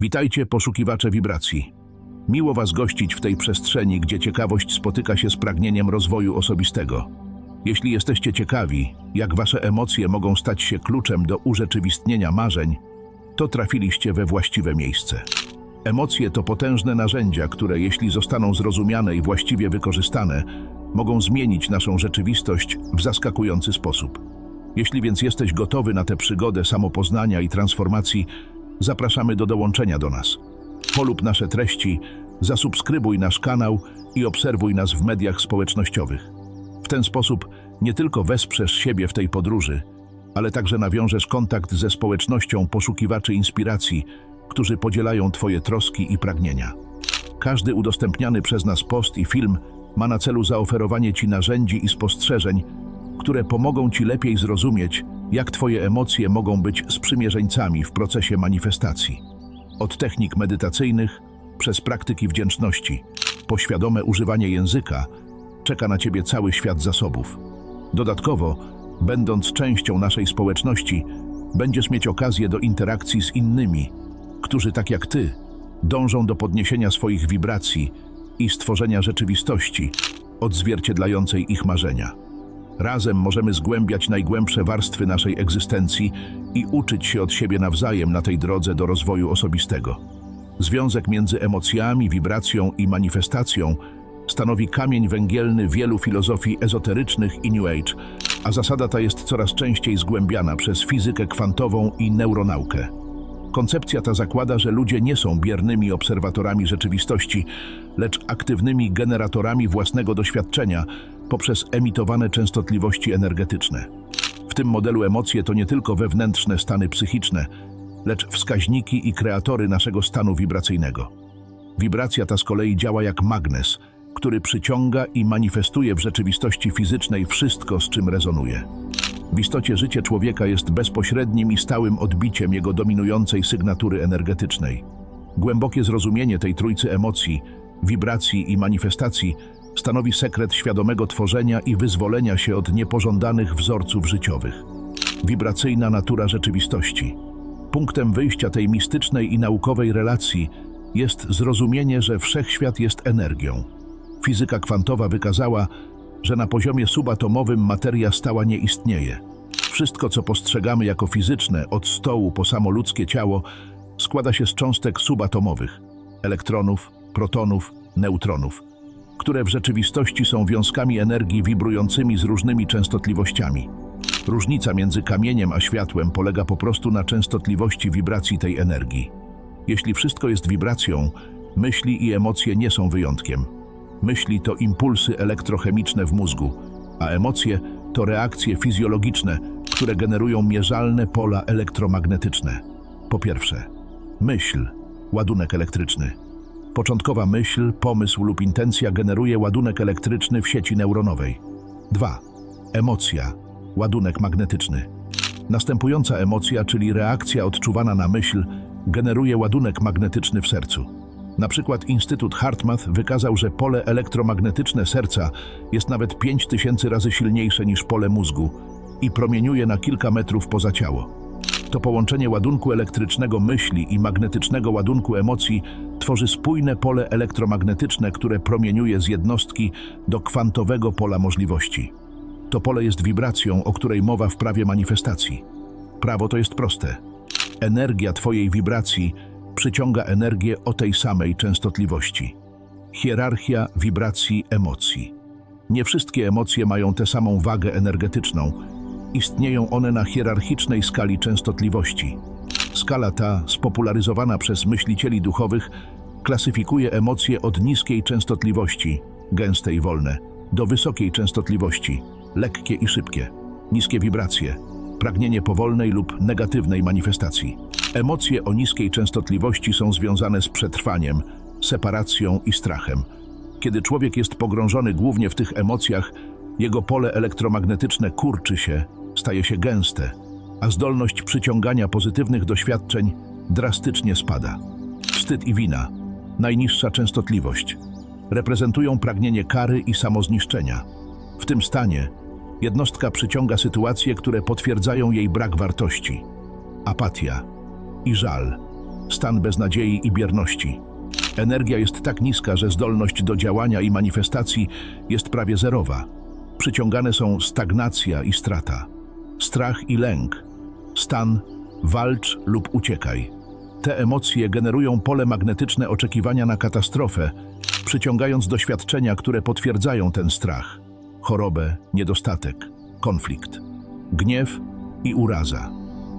Witajcie, poszukiwacze wibracji. Miło Was gościć w tej przestrzeni, gdzie ciekawość spotyka się z pragnieniem rozwoju osobistego. Jeśli jesteście ciekawi, jak Wasze emocje mogą stać się kluczem do urzeczywistnienia marzeń, to trafiliście we właściwe miejsce. Emocje to potężne narzędzia, które, jeśli zostaną zrozumiane i właściwie wykorzystane, mogą zmienić naszą rzeczywistość w zaskakujący sposób. Jeśli więc jesteś gotowy na tę przygodę samopoznania i transformacji, zapraszamy do dołączenia do nas. Polub nasze treści, zasubskrybuj nasz kanał i obserwuj nas w mediach społecznościowych. W ten sposób nie tylko wesprzesz siebie w tej podróży, ale także nawiążesz kontakt ze społecznością poszukiwaczy inspiracji, którzy podzielają Twoje troski i pragnienia. Każdy udostępniany przez nas post i film ma na celu zaoferowanie Ci narzędzi i spostrzeżeń, które pomogą Ci lepiej zrozumieć, jak Twoje emocje mogą być sprzymierzeńcami w procesie manifestacji. Od technik medytacyjnych, przez praktyki wdzięczności, po świadome używanie języka, czeka na Ciebie cały świat zasobów. Dodatkowo, będąc częścią naszej społeczności, będziesz mieć okazję do interakcji z innymi, którzy tak jak Ty dążą do podniesienia swoich wibracji i stworzenia rzeczywistości odzwierciedlającej ich marzenia. Razem możemy zgłębiać najgłębsze warstwy naszej egzystencji i uczyć się od siebie nawzajem na tej drodze do rozwoju osobistego. Związek między emocjami, wibracją i manifestacją stanowi kamień węgielny wielu filozofii ezoterycznych i New Age, a zasada ta jest coraz częściej zgłębiana przez fizykę kwantową i neuronaukę. Koncepcja ta zakłada, że ludzie nie są biernymi obserwatorami rzeczywistości, lecz aktywnymi generatorami własnego doświadczenia poprzez emitowane częstotliwości energetyczne. W tym modelu emocje to nie tylko wewnętrzne stany psychiczne, lecz wskaźniki i kreatory naszego stanu wibracyjnego. Wibracja ta z kolei działa jak magnes, który przyciąga i manifestuje w rzeczywistości fizycznej wszystko, z czym rezonuje. W istocie życie człowieka jest bezpośrednim i stałym odbiciem jego dominującej sygnatury energetycznej. Głębokie zrozumienie tej trójcy emocji, wibracji i manifestacji stanowi sekret świadomego tworzenia i wyzwolenia się od niepożądanych wzorców życiowych. Wibracyjna natura rzeczywistości. Punktem wyjścia tej mistycznej i naukowej relacji jest zrozumienie, że wszechświat jest energią. Fizyka kwantowa wykazała, że na poziomie subatomowym materia stała nie istnieje. Wszystko, co postrzegamy jako fizyczne, od stołu po samo ludzkie ciało, składa się z cząstek subatomowych elektronów, protonów, neutronów, które w rzeczywistości są wiązkami energii wibrującymi z różnymi częstotliwościami. Różnica między kamieniem a światłem polega po prostu na częstotliwości wibracji tej energii. Jeśli wszystko jest wibracją, myśli i emocje nie są wyjątkiem. Myśli to impulsy elektrochemiczne w mózgu, a emocje to reakcje fizjologiczne, które generują mierzalne pola elektromagnetyczne. Po pierwsze, myśl, ładunek elektryczny. Początkowa myśl, pomysł lub intencja generuje ładunek elektryczny w sieci neuronowej. 2. Emocja, ładunek magnetyczny. Następująca emocja, czyli reakcja odczuwana na myśl, generuje ładunek magnetyczny w sercu. Na przykład Instytut Hartmath wykazał, że pole elektromagnetyczne serca jest nawet 5000 razy silniejsze niż pole mózgu i promieniuje na kilka metrów poza ciało. To połączenie ładunku elektrycznego myśli i magnetycznego ładunku emocji tworzy spójne pole elektromagnetyczne, które promieniuje z jednostki do kwantowego pola możliwości. To pole jest wibracją, o której mowa w prawie manifestacji. Prawo to jest proste. Energia Twojej wibracji przyciąga energię o tej samej częstotliwości. Hierarchia wibracji emocji. Nie wszystkie emocje mają tę samą wagę energetyczną. Istnieją one na hierarchicznej skali częstotliwości. Skala ta, spopularyzowana przez myślicieli duchowych, klasyfikuje emocje od niskiej częstotliwości, gęste i wolne, do wysokiej częstotliwości, lekkie i szybkie, niskie wibracje, pragnienie powolnej lub negatywnej manifestacji. Emocje o niskiej częstotliwości są związane z przetrwaniem, separacją i strachem. Kiedy człowiek jest pogrążony głównie w tych emocjach, jego pole elektromagnetyczne kurczy się, staje się gęste, a zdolność przyciągania pozytywnych doświadczeń drastycznie spada. Wstyd i wina, najniższa częstotliwość, reprezentują pragnienie kary i samozniszczenia. W tym stanie jednostka przyciąga sytuacje, które potwierdzają jej brak wartości. Apatia i żal stan beznadziei i bierności. Energia jest tak niska, że zdolność do działania i manifestacji jest prawie zerowa. Przyciągane są stagnacja i strata, strach i lęk, stan walcz lub uciekaj. Te emocje generują pole magnetyczne oczekiwania na katastrofę, przyciągając doświadczenia, które potwierdzają ten strach, chorobę, niedostatek, konflikt, gniew i uraza.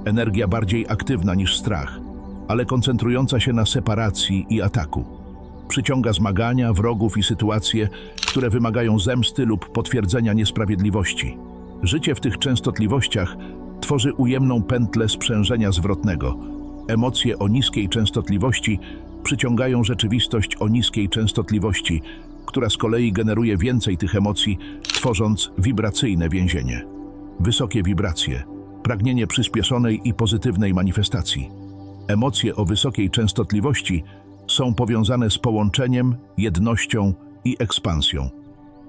Energia bardziej aktywna niż strach, ale koncentrująca się na separacji i ataku. Przyciąga zmagania, wrogów i sytuacje, które wymagają zemsty lub potwierdzenia niesprawiedliwości. Życie w tych częstotliwościach tworzy ujemną pętlę sprzężenia zwrotnego. Emocje o niskiej częstotliwości przyciągają rzeczywistość o niskiej częstotliwości, która z kolei generuje więcej tych emocji, tworząc wibracyjne więzienie. Wysokie wibracje, pragnienie przyspieszonej i pozytywnej manifestacji. Emocje o wysokiej częstotliwości są powiązane z połączeniem, jednością i ekspansją.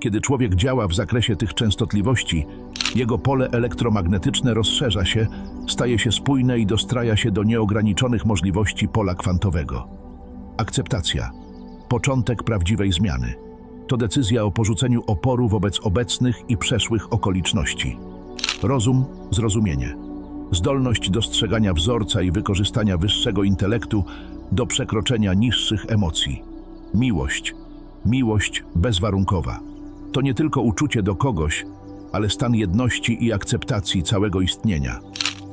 Kiedy człowiek działa w zakresie tych częstotliwości, jego pole elektromagnetyczne rozszerza się, staje się spójne i dostraja się do nieograniczonych możliwości pola kwantowego. Akceptacja. Początek prawdziwej zmiany. To decyzja o porzuceniu oporu wobec obecnych i przeszłych okoliczności. Rozum, zrozumienie. Zdolność dostrzegania wzorca i wykorzystania wyższego intelektu do przekroczenia niższych emocji. Miłość. Miłość bezwarunkowa. To nie tylko uczucie do kogoś, ale stan jedności i akceptacji całego istnienia.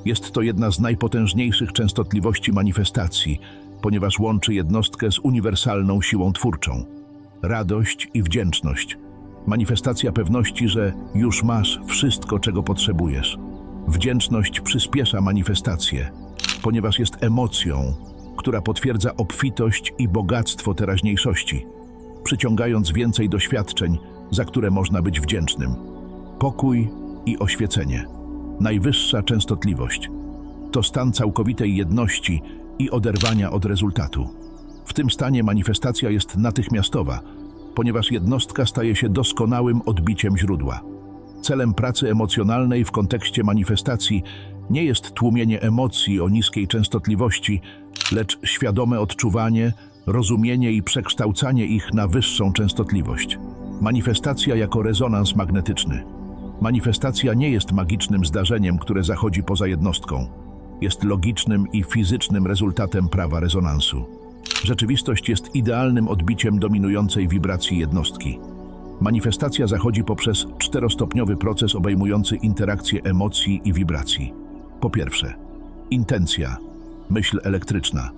Jest to jedna z najpotężniejszych częstotliwości manifestacji, ponieważ łączy jednostkę z uniwersalną siłą twórczą. Radość i wdzięczność. Manifestacja pewności, że już masz wszystko, czego potrzebujesz. Wdzięczność przyspiesza manifestację, ponieważ jest emocją, która potwierdza obfitość i bogactwo teraźniejszości, przyciągając więcej doświadczeń, za które można być wdzięcznym. Pokój i oświecenie. Najwyższa częstotliwość. To stan całkowitej jedności i oderwania od rezultatu. W tym stanie manifestacja jest natychmiastowa, ponieważ jednostka staje się doskonałym odbiciem źródła. Celem pracy emocjonalnej w kontekście manifestacji nie jest tłumienie emocji o niskiej częstotliwości, lecz świadome odczuwanie, rozumienie i przekształcanie ich na wyższą częstotliwość. Manifestacja jako rezonans magnetyczny. Manifestacja nie jest magicznym zdarzeniem, które zachodzi poza jednostką. Jest logicznym i fizycznym rezultatem prawa rezonansu. Rzeczywistość jest idealnym odbiciem dominującej wibracji jednostki. Manifestacja zachodzi poprzez czterostopniowy proces obejmujący interakcję emocji i wibracji. Po pierwsze, intencja, myśl elektryczna.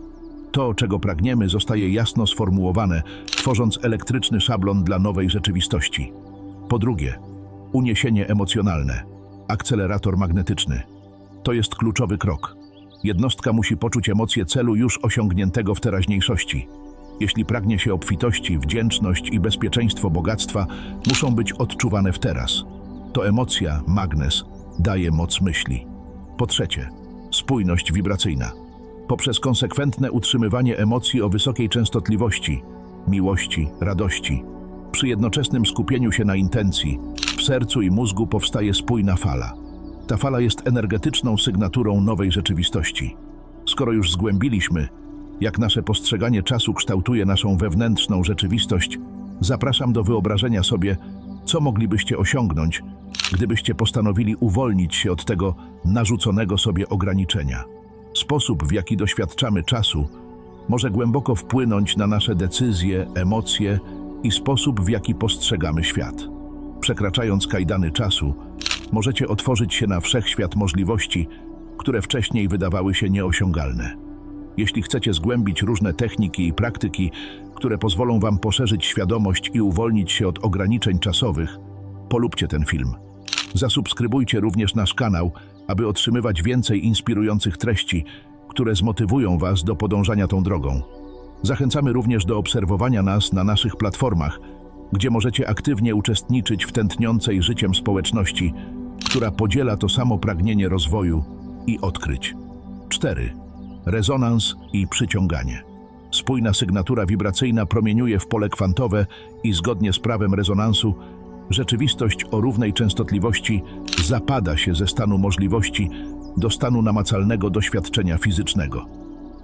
To, czego pragniemy, zostaje jasno sformułowane, tworząc elektryczny szablon dla nowej rzeczywistości. Po drugie, uniesienie emocjonalne, akcelerator magnetyczny. To jest kluczowy krok. Jednostka musi poczuć emocje celu już osiągniętego w teraźniejszości. Jeśli pragnie się obfitości, wdzięczność i bezpieczeństwo bogactwa, muszą być odczuwane w teraz. To emocja, magnes, daje moc myśli. Po trzecie, spójność wibracyjna. Poprzez konsekwentne utrzymywanie emocji o wysokiej częstotliwości, miłości, radości, przy jednoczesnym skupieniu się na intencji, w sercu i mózgu powstaje spójna fala. Ta fala jest energetyczną sygnaturą nowej rzeczywistości. Skoro już zgłębiliśmy, jak nasze postrzeganie czasu kształtuje naszą wewnętrzną rzeczywistość, zapraszam do wyobrażenia sobie, co moglibyście osiągnąć, gdybyście postanowili uwolnić się od tego narzuconego sobie ograniczenia. Sposób, w jaki doświadczamy czasu, może głęboko wpłynąć na nasze decyzje, emocje i sposób, w jaki postrzegamy świat. Przekraczając kajdany czasu, możecie otworzyć się na wszechświat możliwości, które wcześniej wydawały się nieosiągalne. Jeśli chcecie zgłębić różne techniki i praktyki, które pozwolą Wam poszerzyć świadomość i uwolnić się od ograniczeń czasowych, polubcie ten film. Zasubskrybujcie również nasz kanał, aby otrzymywać więcej inspirujących treści, które zmotywują Was do podążania tą drogą. Zachęcamy również do obserwowania nas na naszych platformach, gdzie możecie aktywnie uczestniczyć w tętniącej życiem społeczności, która podziela to samo pragnienie rozwoju i odkryć. 4. Rezonans i przyciąganie. Spójna sygnatura wibracyjna promieniuje w pole kwantowe i zgodnie z prawem rezonansu rzeczywistość o równej częstotliwości zapada się ze stanu możliwości do stanu namacalnego doświadczenia fizycznego.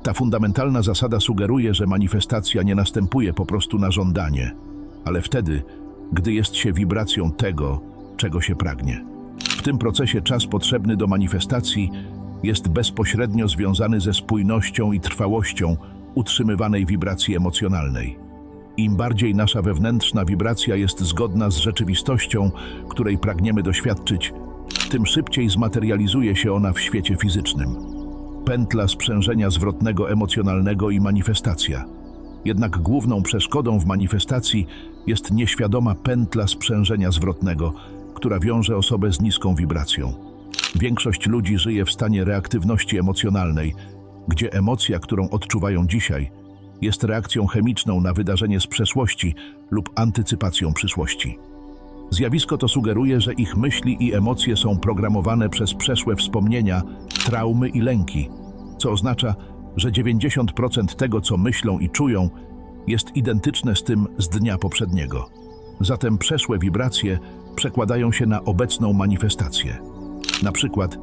Ta fundamentalna zasada sugeruje, że manifestacja nie następuje po prostu na żądanie, ale wtedy, gdy jest się wibracją tego, czego się pragnie. W tym procesie czas potrzebny do manifestacji jest bezpośrednio związany ze spójnością i trwałością utrzymywanej wibracji emocjonalnej. Im bardziej nasza wewnętrzna wibracja jest zgodna z rzeczywistością, której pragniemy doświadczyć, tym szybciej zmaterializuje się ona w świecie fizycznym. Pętla sprzężenia zwrotnego emocjonalnego i manifestacja. Jednak główną przeszkodą w manifestacji jest nieświadoma pętla sprzężenia zwrotnego, która wiąże osobę z niską wibracją. Większość ludzi żyje w stanie reaktywności emocjonalnej, gdzie emocja, którą odczuwają dzisiaj, jest reakcją chemiczną na wydarzenie z przeszłości lub antycypacją przyszłości. Zjawisko to sugeruje, że ich myśli i emocje są programowane przez przeszłe wspomnienia, traumy i lęki, co oznacza, że 90% tego, co myślą i czują, jest identyczne z tym z dnia poprzedniego. Zatem przeszłe wibracje przekładają się na obecną manifestację. Na przykład,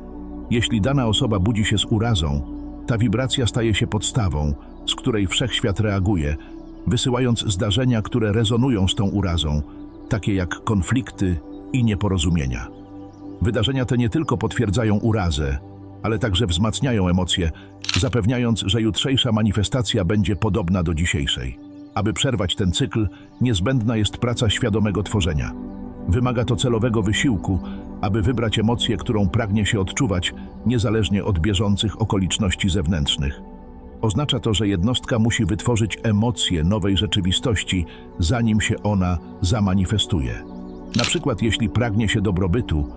jeśli dana osoba budzi się z urazą, ta wibracja staje się podstawą, z której wszechświat reaguje, wysyłając zdarzenia, które rezonują z tą urazą, takie jak konflikty i nieporozumienia. Wydarzenia te nie tylko potwierdzają urazę, ale także wzmacniają emocje, zapewniając, że jutrzejsza manifestacja będzie podobna do dzisiejszej. Aby przerwać ten cykl, niezbędna jest praca świadomego tworzenia. Wymaga to celowego wysiłku, aby wybrać emocję, którą pragnie się odczuwać, niezależnie od bieżących okoliczności zewnętrznych. Oznacza to, że jednostka musi wytworzyć emocje nowej rzeczywistości, zanim się ona zamanifestuje. Na przykład, jeśli pragnie się dobrobytu,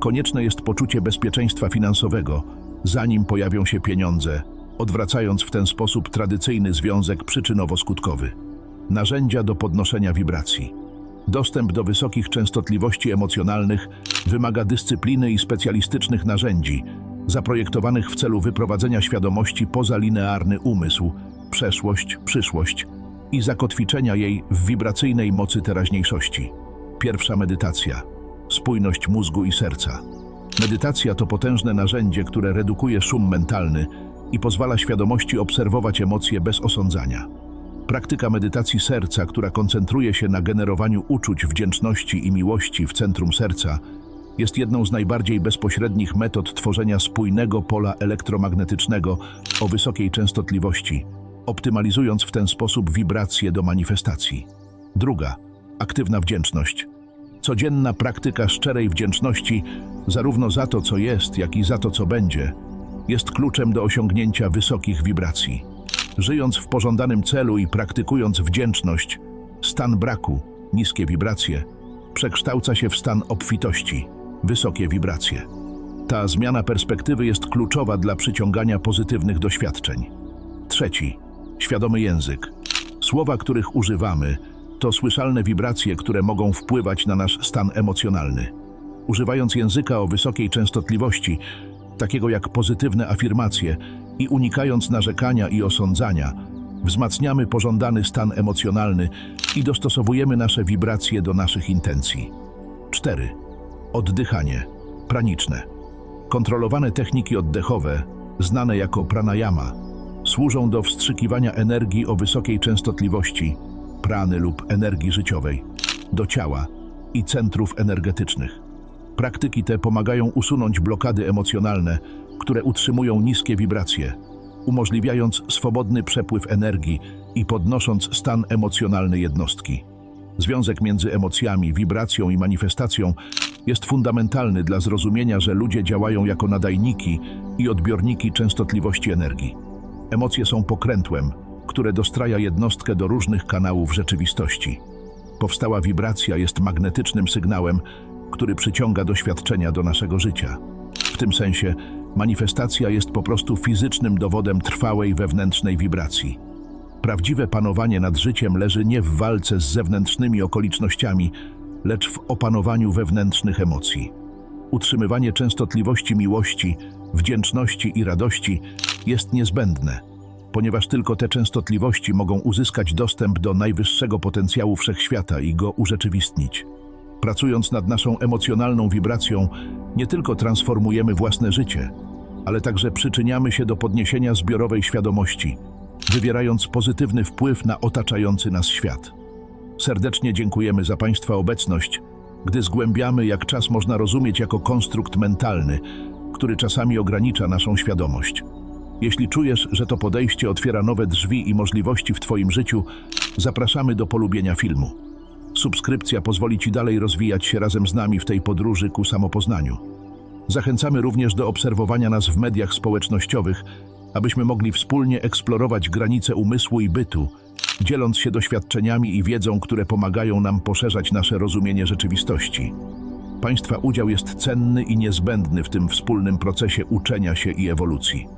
konieczne jest poczucie bezpieczeństwa finansowego, zanim pojawią się pieniądze, odwracając w ten sposób tradycyjny związek przyczynowo-skutkowy. Narzędzia do podnoszenia wibracji. Dostęp do wysokich częstotliwości emocjonalnych wymaga dyscypliny i specjalistycznych narzędzi, zaprojektowanych w celu wyprowadzenia świadomości poza linearny umysł, przeszłość, przyszłość i zakotwiczenia jej w wibracyjnej mocy teraźniejszości. Pierwsza medytacja. Spójność mózgu i serca. Medytacja to potężne narzędzie, które redukuje szum mentalny i pozwala świadomości obserwować emocje bez osądzania. Praktyka medytacji serca, która koncentruje się na generowaniu uczuć wdzięczności i miłości w centrum serca, jest jedną z najbardziej bezpośrednich metod tworzenia spójnego pola elektromagnetycznego o wysokiej częstotliwości, optymalizując w ten sposób wibracje do manifestacji. Druga, aktywna wdzięczność. Codzienna praktyka szczerej wdzięczności, zarówno za to, co jest, jak i za to, co będzie, jest kluczem do osiągnięcia wysokich wibracji. Żyjąc w pożądanym celu i praktykując wdzięczność, stan braku, niskie wibracje, przekształca się w stan obfitości, wysokie wibracje. Ta zmiana perspektywy jest kluczowa dla przyciągania pozytywnych doświadczeń. Trzeci, świadomy język. Słowa, których używamy, to słyszalne wibracje, które mogą wpływać na nasz stan emocjonalny. Używając języka o wysokiej częstotliwości, takiego jak pozytywne afirmacje, i unikając narzekania i osądzania, wzmacniamy pożądany stan emocjonalny i dostosowujemy nasze wibracje do naszych intencji. 4. Oddychanie praniczne. Kontrolowane techniki oddechowe, znane jako pranayama, służą do wstrzykiwania energii o wysokiej częstotliwości, prany lub energii życiowej, do ciała i centrów energetycznych. Praktyki te pomagają usunąć blokady emocjonalne, które utrzymują niskie wibracje, umożliwiając swobodny przepływ energii i podnosząc stan emocjonalny jednostki. Związek między emocjami, wibracją i manifestacją jest fundamentalny dla zrozumienia, że ludzie działają jako nadajniki i odbiorniki częstotliwości energii. Emocje są pokrętłem, które dostraja jednostkę do różnych kanałów rzeczywistości. Powstała wibracja jest magnetycznym sygnałem, który przyciąga doświadczenia do naszego życia. W tym sensie manifestacja jest po prostu fizycznym dowodem trwałej wewnętrznej wibracji. Prawdziwe panowanie nad życiem leży nie w walce z zewnętrznymi okolicznościami, lecz w opanowaniu wewnętrznych emocji. Utrzymywanie częstotliwości miłości, wdzięczności i radości jest niezbędne, ponieważ tylko te częstotliwości mogą uzyskać dostęp do najwyższego potencjału wszechświata i go urzeczywistnić. Pracując nad naszą emocjonalną wibracją, nie tylko transformujemy własne życie, ale także przyczyniamy się do podniesienia zbiorowej świadomości, wywierając pozytywny wpływ na otaczający nas świat. Serdecznie dziękujemy za Państwa obecność, gdy zgłębiamy, jak czas można rozumieć jako konstrukt mentalny, który czasami ogranicza naszą świadomość. Jeśli czujesz, że to podejście otwiera nowe drzwi i możliwości w Twoim życiu, zapraszamy do polubienia filmu. Subskrypcja pozwoli Ci dalej rozwijać się razem z nami w tej podróży ku samopoznaniu. Zachęcamy również do obserwowania nas w mediach społecznościowych, abyśmy mogli wspólnie eksplorować granice umysłu i bytu, dzieląc się doświadczeniami i wiedzą, które pomagają nam poszerzać nasze rozumienie rzeczywistości. Państwa udział jest cenny i niezbędny w tym wspólnym procesie uczenia się i ewolucji.